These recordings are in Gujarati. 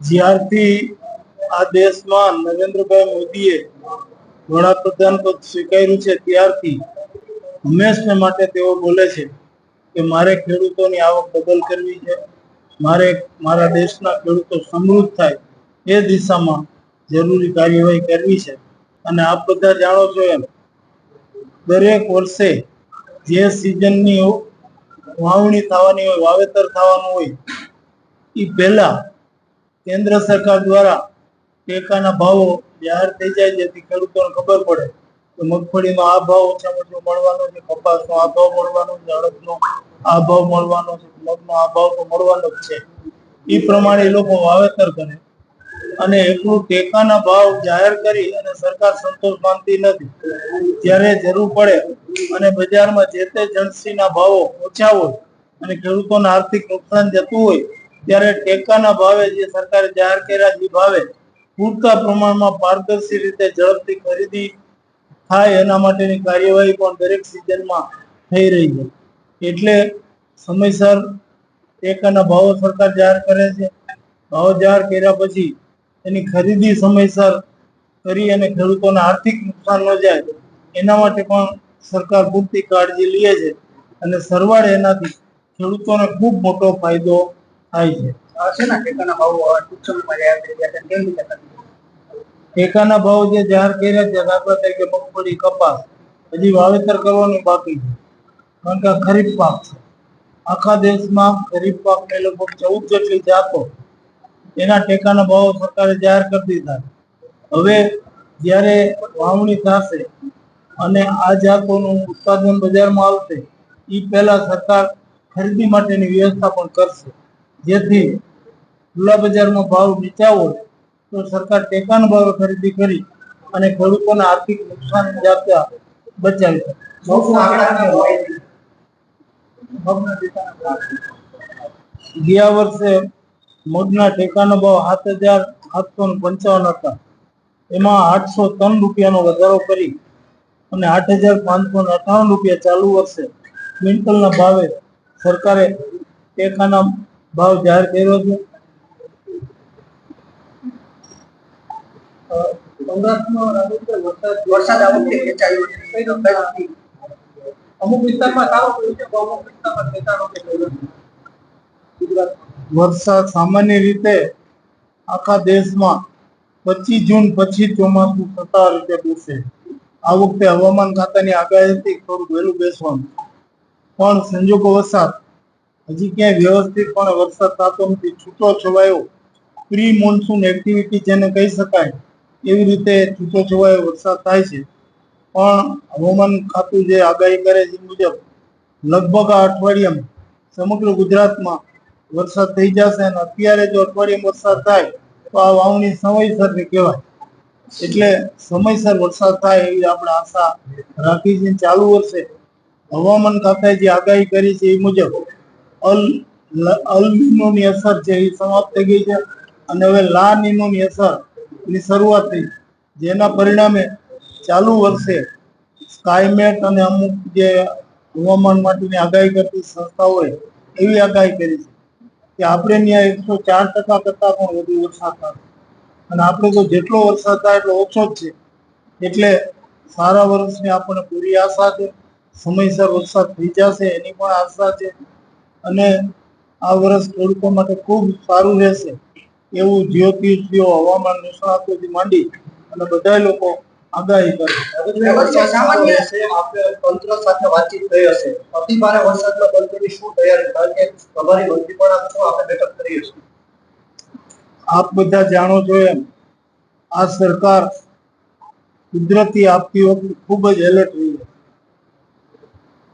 જ્યારથી આ દેશમાં નરેન્દ્રભાઈ મોદીએ વડાપ્રધાન પદ સ્વીકાર્યું છે, ત્યારથી હંમેશને માટે તેઓ બોલે છે કે મારે ખેડૂતોની આવક ડબલ કરવી છે, મારે મારા દેશના ખેડૂતો સમૃદ્ધ થાય એ દિશામાં જરૂરી કાર્યવાહી કરવી છે. અને આપ બધા જાણો છો એમ, દરેક વર્ષે જે સિઝનની વાવણી થવાની હોય, વાવેતર થવાનું હોય એ પહેલા કેન્દ્ર સરકાર દ્વારા ટેકાના ભાવો જાહેર થઈ જાય જેથી ખેડૂતોને ખબર પડે કે મગફળીનો આ ભાવ ઓછામાં ઓછો મળવાનો છે, કપાસનો આ ભાવ મળવાનો છે, અડદનો આ ભાવ મળવાનો છે મગનો આ ભાવ તો મળવાનો જ છે. એ પ્રમાણે લોકો વાવેતર કરે. અને એટલું ટેકાના ભાવ જાહેર કરી અને સરકાર સંતોષ માનતી નથી. જ્યારે જરૂર પડે અને બજારમાં જે તે જણસીના ભાવો ઓછા હોય અને ખેડૂતોને આર્થિક નુકસાન જતું હોય, ત્યારે ટેકાના ભાવે જે સરકારે જાહેર કર્યા જે ભાવે પૂરતા પ્રમાણમાં પારદર્શી રીતે ઝડપથી ખરીદી થાય એના માટેની કાર્યવાહી પણ દરેક સિઝનમાં થઈ રહી છે. એટલે સમયસર ટેકાના ભાવો સરકાર જાહેર કરે છે. ભાવ જાહેર કર્યા પછી એની ખરીદી સમયસર કરી અને ખેડૂતોને આર્થિક નુકસાન ન જાય એના માટે પણ સરકાર પૂરતી કાળજી લે છે અને સરવાળે એનાથી ખેડૂતોને ખૂબ મોટો ફાયદો થાય છે? ટેકાના ભાવ જે જાહેર કર્યા છે દાખલા તરીકે મગફળી કપાસ હજી વાવેતર કરવાનું બાકી છે. કારણ કે ખરીફ પાક છે. આખા દેશમાં ખરીફ પાકને લગભગ ચૌદ જેટલી જાતો એના ટેકાના ભાવો સરકારે જાહેર કરી દીધા. હવે જ્યારે વાવણી થશે અને આ જાતોનું ઉત્પાદન બજારમાં આવશે એ પહેલા સરકાર ખરીદી માટેની વ્યવસ્થા પણ કરશે. જેથી ખુલ્લા બજારમાં ભાવ નીચા હોય તો સરકાર ટેકાના ભાવે ખરીદી કરી અને ખેડૂતોને આર્થિક નુકસાન જાતા બચાવી શકે. ગયા વર્ષે મગના ટેકાનો ભાવ સાત હજાર સાતસો પંચાવન હતા. એમાં આઠસો ત્રણ રૂપિયાનો વધારો કરી અને આઠ હજાર પાંચસો અઠાવન રૂપિયા ચાલુ વર્ષે ક્વિન્ટલના ભાવે સરકારે ટેકાના ભાવ જાહેર કર્યો છે? અમુક વિસ્તારમાં સારો અમુક વિસ્તારમાં કે કઈ નથી. ગુજરાત વરસાદ સામાન્ય રીતે આખા દેશમાં પચીસ જૂન પછી ચોમાસું થતા રીતે બેસે. આ વખતે હવામાન ખાતાની આગાહી હતી થોડું વહેલું બેસવાનું. પણ સંજોગો વરસાદ હજી ક્યાંય વ્યવસ્થિત પણ વરસાદ થતો નથી. છૂટો છવાયો પ્રી મોન્સૂન એક્ટિવિટી જેને કહી શકાય એવી રીતે છૂટો છવાયો વરસાદ થાય છે. પણ હવામાન ખાતું જે આગાહી કરે છે મુજબ લગભગ આ અઠવાડિયામાં સમગ્ર ગુજરાતમાં વરસાદ થઈ જશે અને અત્યારે જો અઠવાડિયે વરસાદ થાય, તો આ વાવણી સમયસરની કહેવાય. એટલે સમયસર વરસાદ થાય એવી આપણે આશા રાખી છે. ચાલુ વર્ષે હવામાન ખાતાએ જે આગાહી કરી છે એ મુજબ અલ લ- અલ નીનોની અસર છે એ સમાપ્ત થઈ ગઈ છે અને હવે લા નીનોની અસરની શરૂઆત થઈ. જેના પરિણામે ચાલુ વર્ષે સ્કાયમેટ અને અમુક જે હવામાન માટેની આગાહી કરતી સંસ્થાઓએ એવી આગાહી કરી છે. કે આપણે ત્યાં એકસો ચાર ટકા કરતા પણ વધુ વરસાદ થાય. અને આપણે તો જેટલો વરસાદ થાય એટલો ઓછો જ છે. એટલે સારા વર્ષની આપણને પૂરી આશા છે. સમયસર વરસાદ થઈ જશે એની પણ આશા છે. અને આ વર્ષ ખેડૂતો માટે ખૂબ સારું રહેશે. એવું જ્યોતિષીઓ હવામાન નિષ્ણાતોથી માંડી અને બધા લોકો આગાહી કરી. સામાન્ય આપણે તંત્ર સાથે વાતચીત થઈ હશે અતિ ભારે વરસાદમાં તંત્રની શું તૈયારી કારણ કે તમારી મંત્રી પણ આપ છો આપણે બેઠક આપ બધા જાણો છો એમ આ સરકાર કુદરતી આપતી વખતે ખૂબ જ એલર્ટ રહી છે.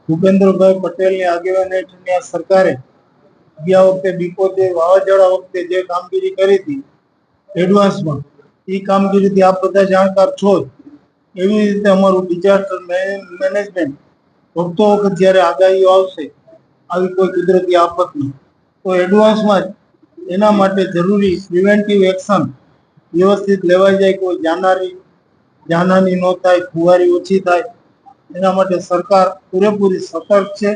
ભૂપેન્દ્રભાઈ પટેલની આગેવાની હેઠળની આ સરકારે ગયા વખતે બીકોતેર વાવાઝોડા વખતે જે કામગીરી કરી હતી એડવાન્સમાં એ કામગીરીથી આપ બધા જાણકાર છો જ એવી રીતે અમારું ડિઝાસ્ટર મેનેજમેન્ટ વખતો વખત જ્યારે આગાહીઓ આવશે, આવી કોઈ કુદરતી આફતની તો એડવાન્સમાં જ એના માટે જરૂરી પ્રિવેન્ટિવ એક્શન વ્યવસ્થિત લેવાઈ જાય. કોઈ જાનહાની જાનહાની ન થાય, ફુવારી ઓછી થાય, એના માટે સરકાર પૂરેપૂરી સતર્ક છે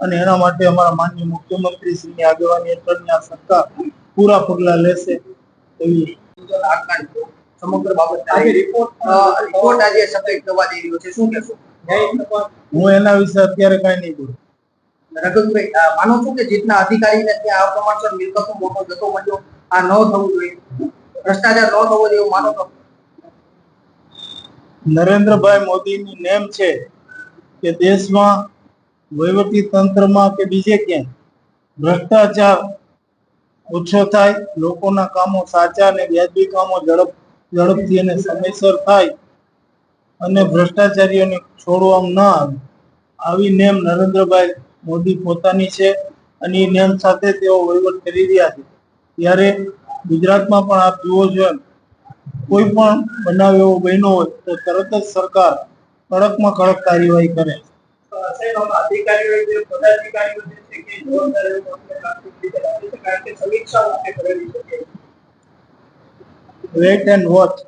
અને એના માટે અમારા માનનીય મુખ્યમંત્રી શ્રીની આગેવાની હેઠળની આ સરકાર પૂરા પગલાં લેશે એવી જો સમગ્ર બાબત રિપોર્ટ રિપોર્ટ આજે સબમિટ કરવા જઈ રહ્યો છે. શું કહેશો? હું એના વિશે અત્યારે કાંઈ નહીં બોલું. રઘુભાઈ માનો છો કે જેટલા અધિકારીને ત્યાં આ પ્રમાણસર મિલકતો મોટો જતો મળ્યો? આ ન થવું જોઈએ. ભ્રષ્ટાચાર ન થવો જોઈએ માનો છો? નરેન્દ્રભાઈ મોદીની નેમ છે કે દેશમાં વહીવટી તંત્રમાં કે બીજે ક્યાંય ભ્રષ્ટાચાર ઓછો થાય લોકોના કામો સાચા અને વ્યાજબી કામો ઝડપ ઝડપથી અને સમયસર થાય અને ભ્રષ્ટાચારીઓને છોડવામાં ન આવે. આવી નેમ નરેન્દ્રભાઈ મોદી પોતાની છે અને એ નેમ સાથે તેઓ વહીવટ કરી રહ્યા છે. ત્યારે ગુજરાતમાં પણ આપ જુઓ છો કોઈ પણ બનાવ એવો બન્યો હોય તો તરત જ સરકાર કડકમાં કડક કાર્યવાહી કરે. અધિકારીઓ છે. Wait and watch.